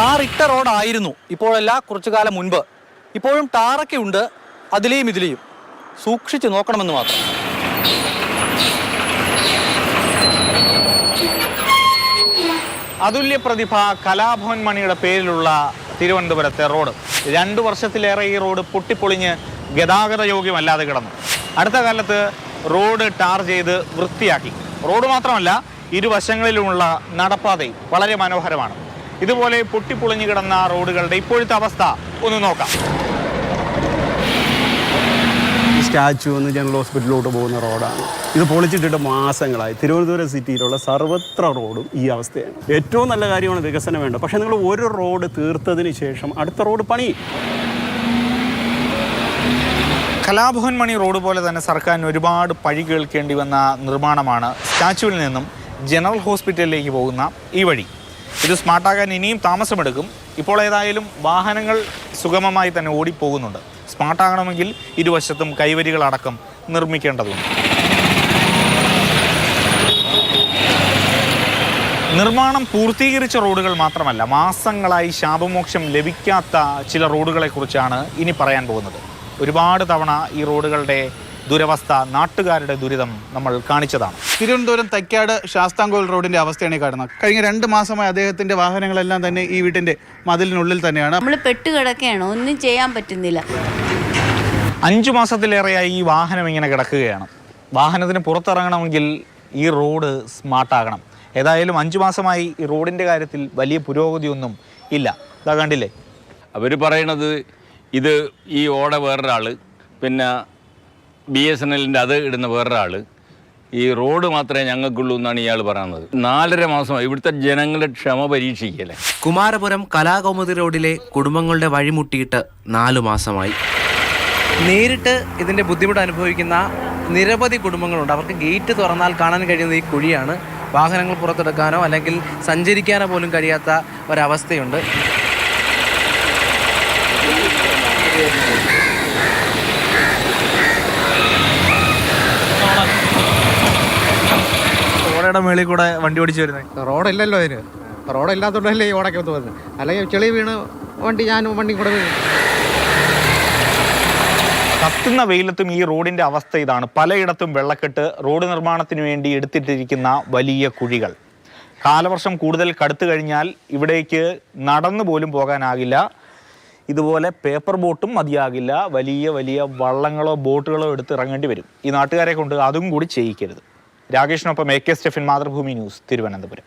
Tar ഇട്ട റോഡായിരുന്നു ഇപ്പോഴല്ല കുറച്ചു കാലം മുൻപ്. ഇപ്പോഴും ടാറൊക്കെ ഉണ്ട് അതിലെയും ഇതിലെയും. സൂക്ഷിച്ച് നോക്കണമെന്ന് മാത്രം. അതുല്യ പ്രതിഭ കലാഭവൻ മണിയുടെ പേരിലുള്ള തിരുവനന്തപുരത്തെ റോഡ്. രണ്ടു വർഷത്തിലേറെ ഈ റോഡ് പൊട്ടിപ്പൊളിഞ്ഞ് ഗതാഗത യോഗ്യമല്ലാതെ കിടന്നു. അടുത്ത കാലത്ത് റോഡ് ടാർ ചെയ്ത് വൃത്തിയാക്കി. റോഡ് മാത്രമല്ല ഇരുവശങ്ങളിലുമുള്ള നടപ്പാതയും വളരെ മനോഹരമാണ്. ഇതുപോലെ പൊട്ടിപ്പൊളിഞ്ഞു കിടന്ന റോഡുകളുടെ ഇപ്പോഴത്തെ അവസ്ഥ ഒന്ന് നോക്കാം. സ്റ്റാച്ചു എന്ന് ജനറൽ ഹോസ്പിറ്റലിലോട്ട് പോകുന്ന റോഡാണ്. ഇത് പൊളിച്ചിട്ടിട്ട് മാസങ്ങളായി. തിരുവനന്തപുരം സിറ്റിയിലുള്ള സർവത്ര റോഡും ഈ അവസ്ഥയാണ്. ഏറ്റവും നല്ല കാര്യമാണ് വികസനം വേണ്ടത്. പക്ഷേ നിങ്ങൾ ഒരു റോഡ് തീർത്തതിന് ശേഷം അടുത്ത റോഡ് പണി. കലാഭവൻ മണി റോഡ് പോലെ തന്നെ സർക്കാരിന് ഒരുപാട് പഴി കേൾക്കേണ്ടി വന്ന നിർമ്മാണമാണ് സ്റ്റാച്ചുവിൽ നിന്നും ജനറൽ ഹോസ്പിറ്റലിലേക്ക് പോകുന്ന ഈ വഴി. ഇത് സ്മാർട്ടാകാൻ ഇനിയും താമസമെടുക്കും. ഇപ്പോൾ ഏതായാലും വാഹനങ്ങൾ സുഗമമായി തന്നെ ഓടിപ്പോകുന്നുണ്ട്. സ്മാർട്ടാകണമെങ്കിൽ ഇരുവശത്തും കൈവരികളടക്കം നിർമ്മിക്കേണ്ടതുണ്ട്. നിർമ്മാണം പൂർത്തീകരിച്ച റോഡുകൾ മാത്രമല്ല മാസങ്ങളായി ശാപമോക്ഷം ലഭിക്കാത്ത ചില റോഡുകളെക്കുറിച്ചാണ് ഇനി പറയാൻ പോകുന്നത്. ഒരുപാട് തവണ ഈ റോഡുകളുടെ ദുരവസ്ഥ നാട്ടുകാരുടെ ദുരിതം നമ്മൾ കാണിച്ചതാണ്. തിരുവനന്തപുരം തൈക്കാട് ശാസ്താംകോൽ റോഡിന്റെ അവസ്ഥയാണ് ഈ കാണുന്നത്. കഴിഞ്ഞ രണ്ട് മാസമായി അദ്ദേഹത്തിന്റെ വാഹനങ്ങളെല്ലാം തന്നെ ഈ വീട്ടിന്റെ മതിലിനുള്ളിൽ തന്നെയാണ്. നമ്മൾ പെട്ടുകിടക്കുകയാണ് ഒന്നും ചെയ്യാൻ പറ്റുന്നില്ല. അഞ്ചു മാസത്തിലേറെയായി ഈ വാഹനം ഇങ്ങനെ കിടക്കുകയാണ്. വാഹനത്തിന് പുറത്തിറങ്ങണമെങ്കിൽ ഈ റോഡ് സ്മാർട്ടാകണം ഏതായാലും അഞ്ചു മാസമായി ഈ റോഡിന്റെ കാര്യത്തിൽ വലിയ പുരോഗതിയൊന്നും ഇല്ല. ഇതാ കണ്ടില്ലേ? അവർ പറയണത് ഇത് ഈ ഓട വേറൊരാൾ പിന്നെ ബി എസ് എൻ എല്ലിന്റെ അത് ഇടുന്ന വേറൊരാൾ ഈ റോഡ് മാത്രമേ ഞങ്ങൾക്കുള്ളൂ എന്നാണ് ഇയാൾ പറയുന്നത്. നാലര മാസമായി ഇവിടുത്തെ ജനങ്ങളുടെ ക്ഷമ പരീക്ഷിക്കല്ലേ. കുമാരപുരം കലാകൗമുദി റോഡിലെ കുടുംബങ്ങളുടെ വഴിമുട്ടിയിട്ട് നാലു മാസമായി. നേരിട്ട് ഇതിന്റെ ബുദ്ധിമുട്ട് അനുഭവിക്കുന്ന നിരവധി കുടുംബങ്ങളുണ്ട്. അവർക്ക് ഗേറ്റ് തുറന്നാൽ കാണാൻ കഴിയുന്നത് ഈ കുഴിയാണ്. വാഹനങ്ങൾ പുറത്തെടുക്കാനോ അല്ലെങ്കിൽ സഞ്ചരിക്കാനോ പോലും കഴിയാത്ത ഒരവസ്ഥയുണ്ട്. ഓടയുടെ മേളിൽ കൂടെ വണ്ടി ഓടിച്ചു വരുന്നത്? റോഡില്ലല്ലോ അതിന്. റോഡില്ലാത്തതുകൊണ്ടല്ലേ ഈ ഓടൊക്കെ ഒത്ത് വന്നത് അല്ലെങ്കിൽ ചെളി വീണ് വണ്ടി ഞാൻ വണ്ടി കൂടെ വീണു. കത്തുന്ന വെയിലത്തും ഈ റോഡിന്റെ അവസ്ഥ ഇതാണ്. പലയിടത്തും വെള്ളക്കെട്ട് റോഡ് നിർമ്മാണത്തിന് വേണ്ടി എടുത്തിട്ടിരിക്കുന്ന വലിയ കുഴികൾ. കാലവർഷം കൂടുതൽ കടുത്തു കഴിഞ്ഞാൽ ഇവിടേക്ക് നടന്നു പോലും പോകാനാകില്ല. ഇതുപോലെ പേപ്പർ ബോട്ടും മതിയാകില്ല. വലിയ വലിയ വള്ളങ്ങളോ ബോട്ടുകളോ എടുത്ത് ഇറങ്ങേണ്ടി വരും. ഈ നാട്ടുകാരെ കൊണ്ട് അതും കൂടി ചെയ്യിക്കരുത്. രാകേഷിനൊപ്പം A K Stefin Mathrubhumi news Thiruvananthapuram.